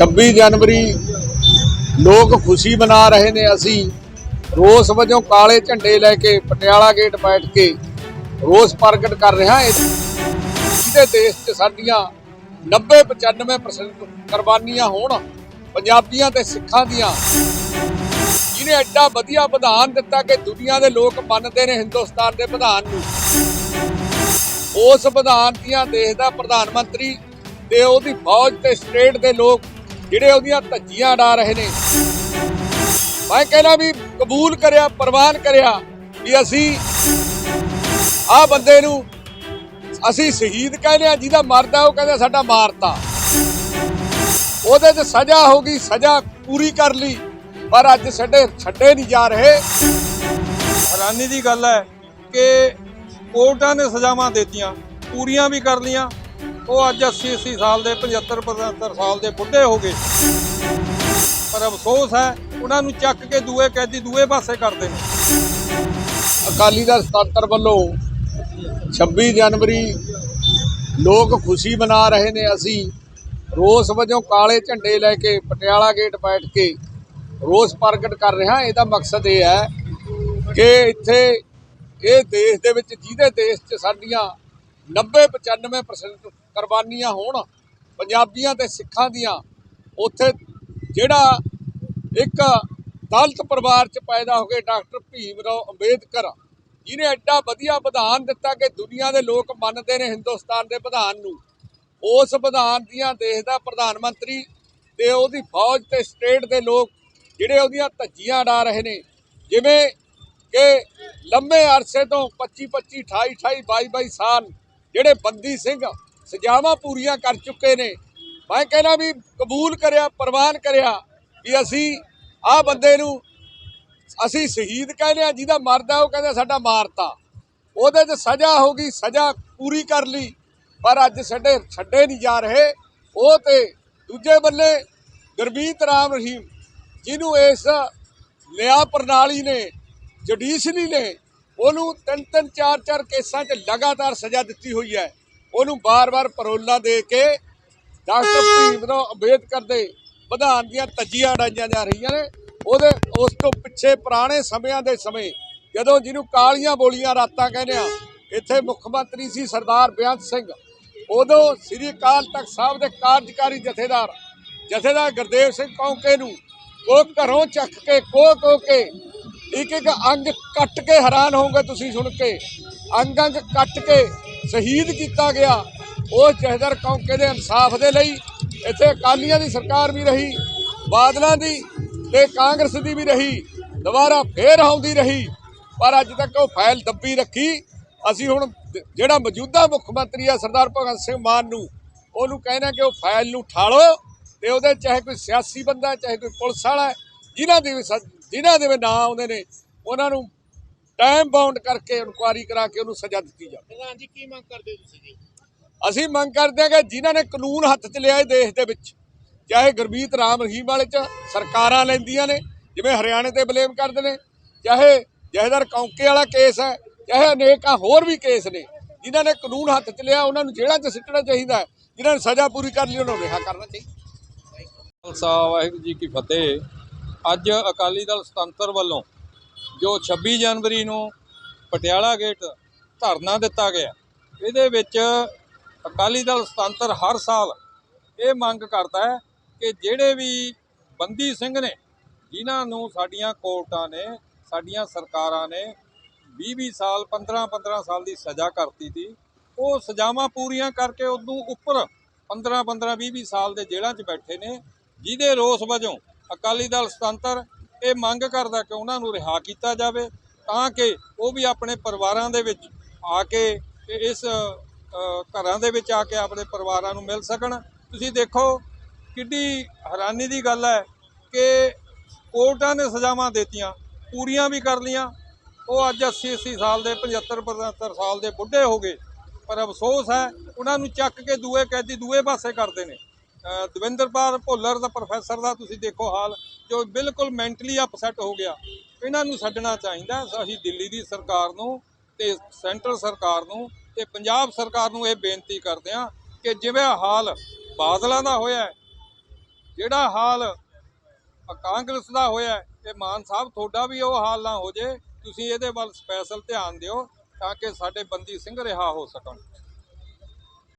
26 ਜਨਵਰੀ ਲੋਕ ਖੁਸ਼ੀ ਮਨਾ ਰਹੇ ਨੇ ਅਸੀਂ। ਰੋਸ ਵਜੋਂ ਕਾਲੇ ਝੰਡੇ ਲੈ ਕੇ ਪਟਿਆਲਾ ਗੇਟ ਬੈਠ ਕੇ ਰੋਸ ਪ੍ਰਗਟ ਕਰ ਰਿਹਾ ਹੈ ਜਿਹਦੇ ਦੇਸ਼ 'ਚ ਸਾਡੀਆਂ 90 95% ਕੁਰਬਾਨੀਆਂ ਹੋਣ, ਪੰਜਾਬੀਆਂ ਤੇ ਸਿੱਖਾਂ ਦੀਆਂ। ਜਿਹਨੇ ਐਡਾ ਵਧੀਆ ਵਿਧਾਨ ਦਿੱਤਾ ਕਿ ਦੁਨੀਆ ਦੇ ਲੋਕ ਮੰਨਦੇ ਨੇ ਹਿੰਦੁਸਤਾਨ ਦੇ ਵਿਧਾਨ ਨੂੰ। ਉਸ ਵਿਧਾਨ ਦੀਆਂ ਦੇਸ਼ ਦਾ ਪ੍ਰਧਾਨ ਮੰਤਰੀ ਤੇ ਉਹਦੀ ਫੌਜ ਤੇ ਸਟੇਟ ਦੇ ਲੋਕ ਜਿਹੜੇ ਉਹਦੀਆਂ ਧੱਜੀਆਂ ਉਡਾ ਰਹੇ ਨੇ। ਮੈਂ ਕਹਿੰਦਾ ਵੀ ਕਬੂਲ ਕਰਿਆ, ਪ੍ਰਵਾਨ ਕਰਿਆ ਵੀ ਅਸੀਂ ਆਹ ਬੰਦੇ ਨੂੰ ਅਸੀਂ ਸ਼ਹੀਦ ਕਹਿੰਦੇ ਆ, ਜਿਹਦਾ ਮਰਦਾ ਉਹ ਕਹਿੰਦਾ ਸਾਡਾ ਮਾਰਤਾ। ਉਹਦੇ ਤੇ ਸਜ਼ਾ ਹੋ ਗਈ, ਸਜ਼ਾ ਪੂਰੀ ਕਰ ਲਈ, ਪਰ ਅੱਜ ਸਾਡੇ ਛੱਡੇ ਨਹੀਂ ਜਾ ਰਹੇ। ਹੈਰਾਨੀ ਦੀ ਗੱਲ ਹੈ ਕਿ ਕੋਰਟਾਂ ਨੇ ਸਜ਼ਾਵਾਂ ਦਿੱਤੀਆਂ, ਪੂਰੀਆਂ ਵੀ ਕਰ ਲੀਆਂ ਉਹ ਅੱਜ 80 80 ਸਾਲ ਦੇ 75 75 ਸਾਲ ਦੇ ਬੁੱਢੇ ਹੋ ਗਏ। ਪਰ ਅਫਸੋਸ ਹੈ, ਉਹਨਾਂ ਨੂੰ ਚੱਕ ਕੇ ਦੂਏ ਕੈਦੀ ਦੂਏ ਪਾਸੇ ਕਰਦੇ ਨੇ ਅਕਾਲੀ ਦਲ ਸਤਾਤਰ ਵੱਲੋਂ 26 ਜਨਵਰੀ ਲੋਕ ਖੁਸ਼ੀ ਮਨਾ ਰਹੇ ਨੇ। ਅਸੀਂ ਰੋਸ ਵਜੋਂ ਕਾਲੇ ਝੰਡੇ ਲੈ ਕੇ, ਪਟਿਆਲਾ ਗੇਟ ਬੈਠ ਕੇ ਰੋਸ ਪ੍ਰਗਟ ਕਰ ਰਿਹਾ ਇਹਦਾ ਮਕਸਦ ਇਹ ਹੈ ਕਿ ਇੱਥੇ ਇਹ ਦੇਸ਼ ਦੇ ਵਿੱਚ, ਜਿਹਦੇ ਦੇਸ਼ 'ਚ ਸਾਡੀਆਂ 90 95% ਕੁਰਬਾਨੀਆਂ ਹੋਣ, ਪੰਜਾਬੀਆਂ ਤੇ ਸਿੱਖਾਂ ਦੀਆਂ, ਉੱਥੇ ਜਿਹੜਾ ਇੱਕ ਦਲਿਤ ਪਰਿਵਾਰ 'ਚ ਪੈਦਾ ਹੋ ਕੇ ਡਾਕਟਰ ਭੀਮ ਰਾਓ ਅੰਬੇਦਕਰ, ਜਿਹਨੇ ਐਡਾ ਵਧੀਆ ਵਿਧਾਨ ਦਿੱਤਾ ਕਿ ਦੁਨੀਆ ਦੇ ਲੋਕ ਮੰਨਦੇ ਨੇ ਹਿੰਦੁਸਤਾਨ ਦੇ ਵਿਧਾਨ ਨੂੰ, ਉਸ ਵਿਧਾਨ ਦੀਆਂ ਦੇਸ਼ ਦਾ ਪ੍ਰਧਾਨ ਮੰਤਰੀ ਤੇ ਉਹਦੀ ਫੌਜ ਤੇ ਸਟੇਟ ਦੇ ਲੋਕ ਜਿਹੜੇ ਉਹਦੀਆਂ ਧੱਜੀਆਂ ਉਡਾ ਰਹੇ ਨੇ, ਜਿਵੇਂ ਕਿ ਲੰਮੇ ਅਰਸੇ ਤੋਂ 25 25 28 28 22 22 ਸਾਲ ਜਿਹੜੇ ਬੰਦੀ ਸਿੰਘ ਸਜ਼ਾਵਾਂ ਪੂਰੀਆਂ ਕਰ ਚੁੱਕੇ ਨੇ। ਮੈਂ ਕਹਿੰਦਾ ਵੀ ਕਬੂਲ ਕਰਿਆ, ਪ੍ਰਵਾਨ ਕਰਿਆ ਵੀ ਅਸੀਂ ਆਹ ਬੰਦੇ ਨੂੰ ਅਸੀਂ ਸ਼ਹੀਦ ਕਹਿੰਦੇ ਆ ਜਿਹਦਾ ਮਰਦਾ ਉਹ ਕਹਿੰਦਾ ਸਾਡਾ ਮਾਰਤਾ। ਉਹਦੇ ਤੇ ਸਜ਼ਾ ਹੋ ਗਈ, ਸਜ਼ਾ ਪੂਰੀ ਕਰ ਲਈ। ਪਰ ਅੱਜ ਸਾਡੇ ਛੱਡੇ ਨਹੀਂ ਜਾ ਰਹੇ। ਉਹ ਤੇ ਦੂਜੇ ਬੰਨੇ ਗੁਰਮੀਤ ਰਾਮ ਰਹੀਮ, ਜਿਹਨੂੰ ਇਸ ਨਿਆਂ ਪ੍ਰਣਾਲੀ ਨੇ, ਜੁਡੀਸ਼ਰੀ ਨੇ, ਉਹਨੂੰ ਤਿੰਨ ਤਿੰਨ ਚਾਰ ਚਾਰ ਕੇਸਾਂ 'ਚ ਲਗਾਤਾਰ ਸਜ਼ਾ ਦਿੱਤੀ ਹੋਈ ਹੈ। ਉਹਨੂੰ ਬਾਰ-ਬਾਰ ਪਰੋਲਾਂ ਦੇ ਕੇ ਡਾਕਟਰ ਭੀਮ ਰਾਓ ਅੰਬੇਦਕਰ ਦੇ ਵਿਧਾਨ ਦੀਆਂ ਤੱਜੀਆਂ ਉਡਾਈਆਂ ਜਾ ਰਹੀਆਂ ਨੇ। ਉਹਦੇ ਉਸ ਤੋਂ ਪਿੱਛੇ ਪੁਰਾਣੇ ਸਮਿਆਂ ਦੇ ਸਮੇਂ ਜਦੋਂ ਜਿਹਨੂੰ ਕਾਲੀਆਂ ਬੋਲੀਆਂ ਰਾਤਾਂ ਕਹਿੰਦੇ ਆ ਇੱਥੇ ਮੁੱਖ ਮੰਤਰੀ ਸੀ ਸਰਦਾਰ ਬੇਅੰਤ ਸਿੰਘ। ਉਦੋਂ ਸ੍ਰੀ ਅਕਾਲ ਤਖਤ ਸਾਹਿਬ ਦੇ ਕਾਰਜਕਾਰੀ ਜਥੇਦਾਰ ਜਥੇਦਾਰ ਗੁਰਦੇਵ ਸਿੰਘ ਕੌਂਕੇ ਨੂੰ ਉਹ ਘਰੋਂ ਚੱਕ ਕੇ ਕੋ ਕੋ ਕੇ ਇੱਕ ਇੱਕ ਅੰਗ ਕੱਟ ਕੇ ਹੈਰਾਨ ਹੋਵੋਗੇ ਤੁਸੀਂ ਸੁਣ ਕੇ। ਅੰਗ ਅੰਗ ਕੱਟ ਕੇ ਸ਼ਹੀਦ ਕੀਤਾ ਗਿਆ। ਉਹ ਜਥੇਦਾਰ ਕੌਂਕੇ ਦੇ ਇਨਸਾਫ ਦੇ ਲਈ ਇੱਥੇ ਅਕਾਲੀਆਂ ਦੀ ਸਰਕਾਰ ਵੀ ਰਹੀ ਬਾਦਲਾਂ ਦੀ ਤੇ ਕਾਂਗਰਸ ਦੀ ਵੀ ਰਹੀ ਦੁਬਾਰਾ ਫੇਰ ਆਉਂਦੀ ਰਹੀ। ਪਰ ਅੱਜ ਤੱਕ ਉਹ ਫਾਈਲ ਦੱਬੀ ਰੱਖੀ। ਅਸੀਂ ਹੁਣ ਜਿਹੜਾ ਮੌਜੂਦਾ ਮੁੱਖ ਮੰਤਰੀ ਆ ਸਰਦਾਰ ਭਗਤ ਸਿੰਘ ਮਾਨ ਨੂੰ ਉਹਨੂੰ ਕਹਿਣਾ ਕਿ ਉਹ ਫਾਈਲ ਨੂੰ ਠਾਲੋ ਤੇ ਉਹਦੇ ਚਾਹੇ ਕੋਈ ਸਿਆਸੀ ਬੰਦਾ ਚਾਹੇ ਕੋਈ ਪੁਲਿਸ ਵਾਲਾ ਹੈ, ਜਿਨ੍ਹਾਂ ਦੇ ਵੀ ਸ- ਜਿਨ੍ਹਾਂ ਦੇ ਵੀ ਨਾਂ ਆਉਂਦੇ ਨੇ ਉਹਨਾਂ ਨੂੰ ਟਾਈਮ ਬਾਉਂਡ ਕਰਕੇ ਇਨਕੁਆਰੀ ਕਰਾ ਕੇ ਉਹਨੂੰ ਸਜ਼ਾ ਦਿੱਤੀ ਜਾਵੇ। ਪ੍ਰਧਾਨ ਜੀ ਕੀ ਮੰਗ ਕਰਦੇ ਤੁਸੀਂ ਜੀ? ਅਸੀਂ ਮੰਗ ਕਰਦੇ ਹਾਂ ਕਿ ਜਿਨ੍ਹਾਂ ਨੇ ਕਾਨੂੰਨ ਹੱਥ 'ਚ ਲਿਆ ਇਹ ਦੇਸ਼ ਦੇ ਵਿੱਚ ਚਾਹੇ ਗੁਰਮੀਤ ਰਾਮ ਰਹੀਮ ਵਾਲੇ 'ਚ ਸਰਕਾਰਾਂ ਲੈਂਦੀਆਂ ਨੇ ਜਿਵੇਂ ਹਰਿਆਣੇ ਤੇ ਬਲੇਮ ਕਰਦੇ ਨੇ ਚਾਹੇ ਜਹਦਰ ਕੌਂਕੇ ਵਾਲਾ ਕੇਸ ਹੈ ਚਾਹੇ ਅਨੇਕਾਂ ਹੋਰ ਵੀ ਕੇਸ ਨੇ ਜਿਨ੍ਹਾਂ ਨੇ ਕਾਨੂੰਨ ਹੱਥ 'ਚ ਲਿਆ ਉਹਨਾਂ ਨੂੰ ਜੇਲ੍ਹਾਂ 'ਚ ਸਿੱਟਣਾ ਚਾਹੀਦਾ ਹੈ ਜਿਨ੍ਹਾਂ ਨੇ ਸਜ਼ਾ ਪੂਰੀ ਕਰ ਲਈ ਉਹਨਾਂ ਨੂੰ ਰਿਹਾ ਕਰਨਾ ਚਾਹੀਦਾ। ਖਾਲਸਾ ਵਾਹਿਗੁਰੂ ਜੀ ਕੀ ਫਤਿਹ। ਅੱਜ ਅਕਾਲੀ ਦਲ ਸੁਤੰਤਰ ਵੱਲੋਂ ਜੋ 26 ਜਨਵਰੀ ਨੂੰ ਪਟਿਆਲਾ ਗੇਟ ਧਰਨਾ ਦਿੱਤਾ ਗਿਆ, ਇਹਦੇ ਵਿੱਚ ਅਕਾਲੀ ਦਲ ਸੁਤੰਤਰ ਹਰ ਸਾਲ ਇਹ ਮੰਗ ਕਰਦਾ ਹੈ ਕਿ ਜਿਹੜੇ ਵੀ ਬੰਦੀ ਸਿੰਘ ਨੇ, ਜਿਨ੍ਹਾਂ ਨੂੰ ਸਾਡੀਆਂ ਕੋਰਟਾਂ ਨੇ, ਸਾਡੀਆਂ ਸਰਕਾਰਾਂ ਨੇ 20-20 ਸਾਲ 15-15 ਸਾਲ ਦੀ ਸਜ਼ਾ ਕਰਤੀ ਸੀ, ਉਹ ਸਜ਼ਾਵਾਂ ਪੂਰੀਆਂ ਕਰਕੇ ਉਦੋਂ ਉੱਪਰ 15-15 20-20 ਸਾਲ ਦੇ ਜੇਲ੍ਹਾਂ 'ਚ ਬੈਠੇ ਨੇ, ਜਿਹਦੇ ਰੋਸ ਵਜੋਂ ਅਕਾਲੀ ਦਲ ਸੁਤੰਤਰ ਇਹ ਮੰਗ ਕਰਦਾ ਕਿ ਉਹਨਾਂ ਨੂੰ ਰਿਹਾ ਕੀਤਾ ਜਾਵੇ ਤਾਂ ਕਿ ਉਹ ਵੀ ਆਪਣੇ ਪਰਿਵਾਰਾਂ ਦੇ ਵਿੱਚ ਆ ਕੇ ਇਸ ਘਰਾਂ ਦੇ ਵਿੱਚ ਆ ਕੇ ਆਪਣੇ ਪਰਿਵਾਰਾਂ ਨੂੰ ਮਿਲ ਸਕਣ। ਤੁਸੀਂ ਦੇਖੋ ਕਿੱਡੀ ਹੈਰਾਨੀ ਦੀ ਗੱਲ ਹੈ ਕਿ ਕੋਰਟਾਂ ਨੇ ਸਜ਼ਾਵਾਂ ਦਿੱਤੀਆਂ, ਪੂਰੀਆਂ ਵੀ ਕਰ ਲੀਆਂ ਉਹ ਅੱਜ 80 80 ਸਾਲ ਦੇ 75 75 ਸਾਲ ਦੇ ਬੁੱਢੇ ਹੋ ਗਏ। ਪਰ ਅਫਸੋਸ ਹੈ, ਉਹਨਾਂ ਨੂੰ ਚੱਕ ਕੇ ਦੂਏ ਕੈਦੀ ਦੂਏ ਪਾਸੇ ਕਰਦੇ ਨੇ। ਦਵਿੰਦਰਪਾਲ ਭੁੱਲਰ ਦਾ ਪ੍ਰੋਫੈਸਰ ਦਾ ਤੁਸੀਂ ਦੇਖੋ ਹਾਲ। ਜੋ ਬਿਲਕੁਲ ਮੈਂਟਲੀ ਅਪਸੈਟ ਹੋ ਗਿਆ ਇਹਨਾਂ ਨੂੰ ਛੱਡਣਾ ਚਾਹੀਦਾ। ਅਸੀਂ ਦਿੱਲੀ ਦੀ ਸਰਕਾਰ ਨੂੰ ਤੇ ਸੈਂਟਰ ਸਰਕਾਰ ਨੂੰ ਤੇ ਪੰਜਾਬ ਸਰਕਾਰ ਨੂੰ ਇਹ ਬੇਨਤੀ ਕਰਦੇ ਹਾਂ ਕਿ ਜਿਵੇਂ ਹਾਲ ਬਾਦਲਾਂ ਦਾ ਹੋਇਆ ਜਿਹੜਾ ਹਾਲ ਕਾਂਗਰਸ ਦਾ ਹੋਇਆ ਹੈ, ਇਹ ਮਾਨ ਸਾਹਿਬ ਤੁਹਾਡਾ ਵੀ ਉਹ ਹਾਲ ਨਾ ਹੋ ਜੇ ਤੁਸੀਂ ਇਹਦੇ ਵੱਲ ਸਪੈਸ਼ਲ ਧਿਆਨ ਦਿਓ ਤਾਂ ਕਿ ਸਾਡੇ ਬੰਦੀ ਸਿੰਘ ਰਿਹਾ ਹੋ ਸਕਣ।